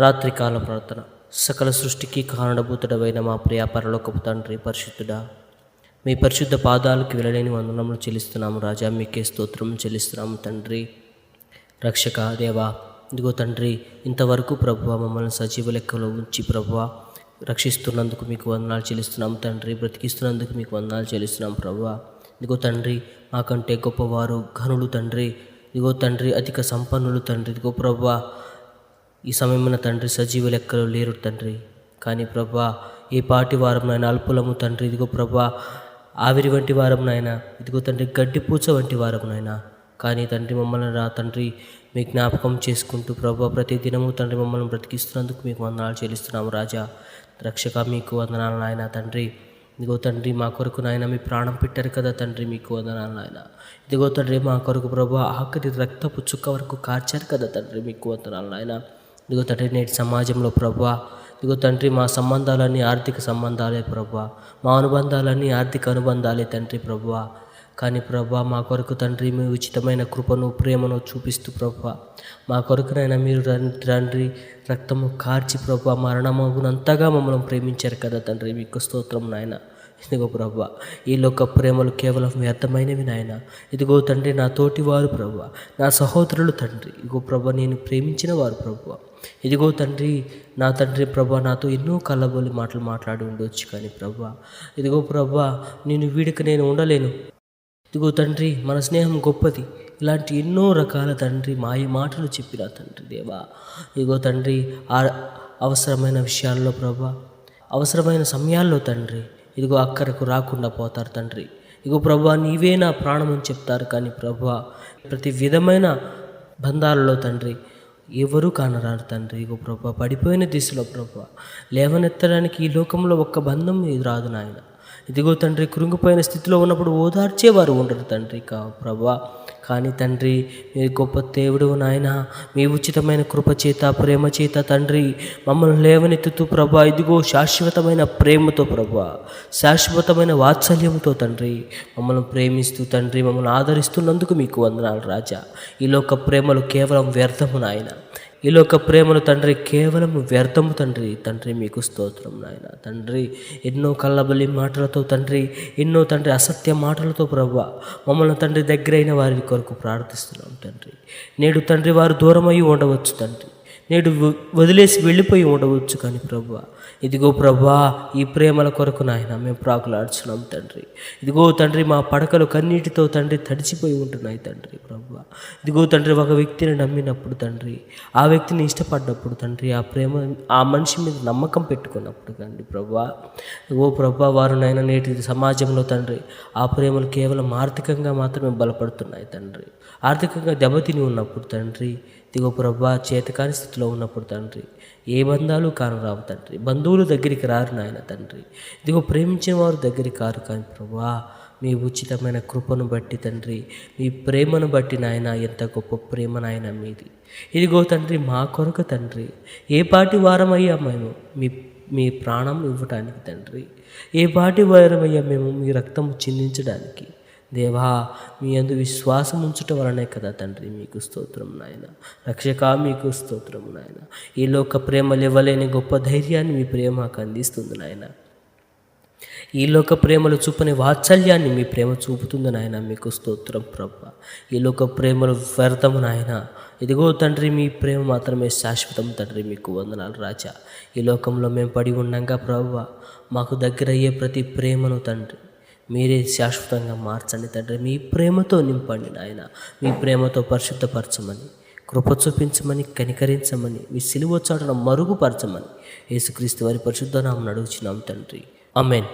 రాత్రికాల ప్రార్థన. సకల సృష్టికి కారణభూతుడవైన మా ప్రియ పరలోకపు తండ్రి పరిశుద్ధుడా మీ పరిశుద్ధ పాదాలకు వెళ్ళలేని వందనములు చెల్లిస్తున్నాము రాజా మీకే స్తోత్రం చెల్లిస్తున్నాము తండ్రి. రక్షక దేవా ఇదిగో తండ్రి ఇంతవరకు ప్రభువ మమ్మల్ని సజీవ లెక్కలో ఉంచి ప్రభువ రక్షిస్తున్నందుకు మీకు వందనాలు చెల్లిస్తున్నాం తండ్రి బ్రతికిస్తున్నందుకు మీకు వందనాలు చెల్లిస్తున్నాం ప్రభువ. ఇదిగో తండ్రి మాకంటే గొప్పవారు ఘనులు తండ్రి. ఇదిగో తండ్రి అధిక సంపన్నులు తండ్రి. ఇదిగో ప్రభువ ఈ సమయమున తండ్రి సజీవ లెక్కలు లేరు తండ్రి. కానీ ప్రభా ఏ పాటి వారం నాయన అల్పులము తండ్రి. ఇదిగో ప్రభా ఆవిరి వంటి వారం నాయన ఇదిగో తండ్రి గడ్డి పూచ వంటి వారం నాయన కానీ తండ్రి మమ్మల్ని రా తండ్రి మీ జ్ఞాపకం చేసుకుంటూ ప్రభా ప్రతి దినము తండ్రి మమ్మల్ని బ్రతికిస్తున్నందుకు మీకు వందనాలు చెల్లిస్తున్నాము రాజా. రక్షక మీకు వందనాలు నాయన తండ్రి. ఇదిగో తండ్రి మా కొరకు నాయన మీ ప్రాణం పెట్టారు కదా తండ్రి మీకు వందనాలు నాయన. ఇదిగో తండ్రి మా కొరకు ప్రభా ఆఖరి రక్తపు చుక్క వరకు కార్చారు కదా తండ్రి మీకు వందనాలు నాయన. ఇదిగో తండ్రి నేటి సమాజంలో ప్రభా ఇదిగో తండ్రి మా సంబంధాలన్నీ ఆర్థిక సంబంధాలే ప్రభా మా అనుబంధాలన్నీ ఆర్థిక అనుబంధాలే తండ్రి ప్రభా. కానీ ప్రభా మా కొరకు తండ్రి మీ ఉచితమైన కృపను ప్రేమను చూపిస్తూ ప్రభా. మా కొరకునైనా మీరు తండ్రి రక్తము కార్చి ప్రభా మరణమగునంతగా మమ్మల్ని ప్రేమించారు కదా తండ్రి మీకు స్తోత్రం నాయన. ఇదిగో ప్రభా ఈ లోక ప్రేమలు కేవలం వ్యర్థమైనవి నాయన. ఇదిగో తండ్రి నా తోటి వారు ప్రభా నా సహోదరులు తండ్రి. ఇదిగో ప్రభా నేను ప్రేమించిన వారు ప్రభా. ఇదిగో తండ్రి నా తండ్రి ప్రభా నాతో ఎన్నో కళ్ళబోలి మాటలు మాట్లాడి ఉండొచ్చు కానీ ప్రభా ఇదిగో ప్రభా నేను వీడికి నేను ఉండలేను. ఇదిగో తండ్రి మన స్నేహం గొప్పది. ఇలాంటి ఎన్నో రకాల తండ్రి మాయ మాటలు చెప్పిన తండ్రి దేవా. ఇదిగో తండ్రి ఆ అవసరమైన విషయాల్లో ప్రభా అవసరమైన సమయాల్లో తండ్రి ఇదిగో అక్కరకు రాకుండా పోతారు తండ్రి. ఇదిగో ప్రభా నీవే నా ప్రాణం అని చెప్తారు కానీ ప్రభా ప్రతి విధమైన బంధాలలో తండ్రి ఎవరు కానరారు తండ్రి. ఇగో ప్రభా పడిపోయిన దిశలో ప్రభా లేవనెత్తడానికి ఈ లోకంలో ఒక్క బంధం ఇది రాదు నాయన. ఇదిగో తండ్రి కృంగిపోయిన స్థితిలో ఉన్నప్పుడు ఓదార్చేవారు ఉండరు తండ్రి కా ప్రభా. కానీ తండ్రి మీరు గొప్ప దేవుడు నాయన మీ ఉచితమైన కృపచేత ప్రేమచేత ప్రేమ చేత తండ్రి మమ్మల్ని లేవనెత్తుతూ ప్రభా ఇదిగో శాశ్వతమైన ప్రేమతో ప్రభా శాశ్వతమైన వాత్సల్యంతో తండ్రి మమ్మల్ని ప్రేమిస్తూ తండ్రి మమ్మల్ని ఆదరిస్తున్నందుకు మీకు వందనాలు రాజా. ఈ లోక ప్రేమలు కేవలం వ్యర్థము నాయన. ఈ లోక ప్రేమను తండ్రి కేవలం వ్యర్థము తండ్రి తండ్రి మీకు స్తోత్రం నాయన. తండ్రి ఎన్నో కళ్ళబలి మాటలతో తండ్రి ఎన్నో తండ్రి అసత్య మాటలతో ప్రభా మమ్మల్ని తండ్రి దగ్గరైన వారి కొరకు ప్రార్థిస్తున్నాం తండ్రి. నేడు తండ్రి వారు దూరమై ఉండవచ్చు తండ్రి. నేడు వదిలేసి వెళ్ళిపోయి ఉండవచ్చు కానీ ప్రభా. ఇదిగో ప్రభా ఈ ప్రేమల కొరకు నాయన మేము ప్రాకులాడుచున్నాం తండ్రి. ఇదిగో తండ్రి మా పడకలు కన్నీటితో తండ్రి తడిచిపోయి ఉంటున్నాయి తండ్రి ప్రభా. ఇదిగో తండ్రి ఒక వ్యక్తిని నమ్మినప్పుడు తండ్రి ఆ వ్యక్తిని ఇష్టపడ్డప్పుడు తండ్రి ఆ ప్రేమ ఆ మనిషి మీద నమ్మకం పెట్టుకున్నప్పుడు కండి ప్రభా. ఓ ప్రభా వారు నాయన నేటి సమాజంలో తండ్రి ఆ ప్రేమలు కేవలం ఆర్థికంగా మాత్రమే బలపడుతున్నాయి తండ్రి. ఆర్థికంగా దెబ్బతిని ఉన్నప్పుడు తండ్రి ఇదిగో ప్రభా చేతకాని స్థితిలో ఉన్నప్పుడు తండ్రి ఏ బంధాలు కానరావు తండ్రి. బంధువులు దగ్గరికి రారు నాయన తండ్రి. ఇదిగో ప్రేమించిన వారు దగ్గరికి కారు కానీ ప్రభా మీ ఉచితమైన కృపను బట్టి తండ్రి మీ ప్రేమను బట్టి నాయన ఎంత గొప్ప ప్రేమ నాయన మీది. ఇదిగో తండ్రి మా కొరకు తండ్రి ఏ పాటి వారమయ్యా మేము మీ మీ ప్రాణం ఇవ్వటానికి తండ్రి. ఏ పాటి వారమయ్యా మేము మీ రక్తము చిందించడానికి. దేవా మీ అందు విశ్వాసం ఉంచుట వలనే కదా తండ్రి మీకు స్తోత్రం నాయన. రక్షక మీకు స్తోత్రం నాయన. ఈ లోక ప్రేమలు ఇవ్వలేని గొప్ప ధైర్యాన్ని మీ ప్రేమ అందిస్తుంది నాయన. ఈ లోక ప్రేమలు చూపని వాత్సల్యాన్ని మీ ప్రేమ చూపుతుంది నాయన మీకు స్తోత్రం ప్రభ. ఈ లోక ప్రేమలు వ్యర్థము నాయన. ఇదిగో తండ్రి మీ ప్రేమ మాత్రమే శాశ్వతం తండ్రి మీకు వందనాలు రాజా. ఈ లోకంలో మేము పడి ఉండగా ప్రభ మాకు దగ్గర అయ్యే ప్రతి ప్రేమను తండ్రి మీరే శాశ్వతంగా మార్చండి తండ్రి. మీ ప్రేమతో నింపండి నాయన. మీ ప్రేమతో పరిశుద్ధపరచమని కృప చూపించమని కనికరించమని మీ సిలువ చాటున మరుగుపరచమని యేసుక్రీస్తు వారి పరిశుద్ధ నామం అడుగుచున్నాం తండ్రి. అమెన్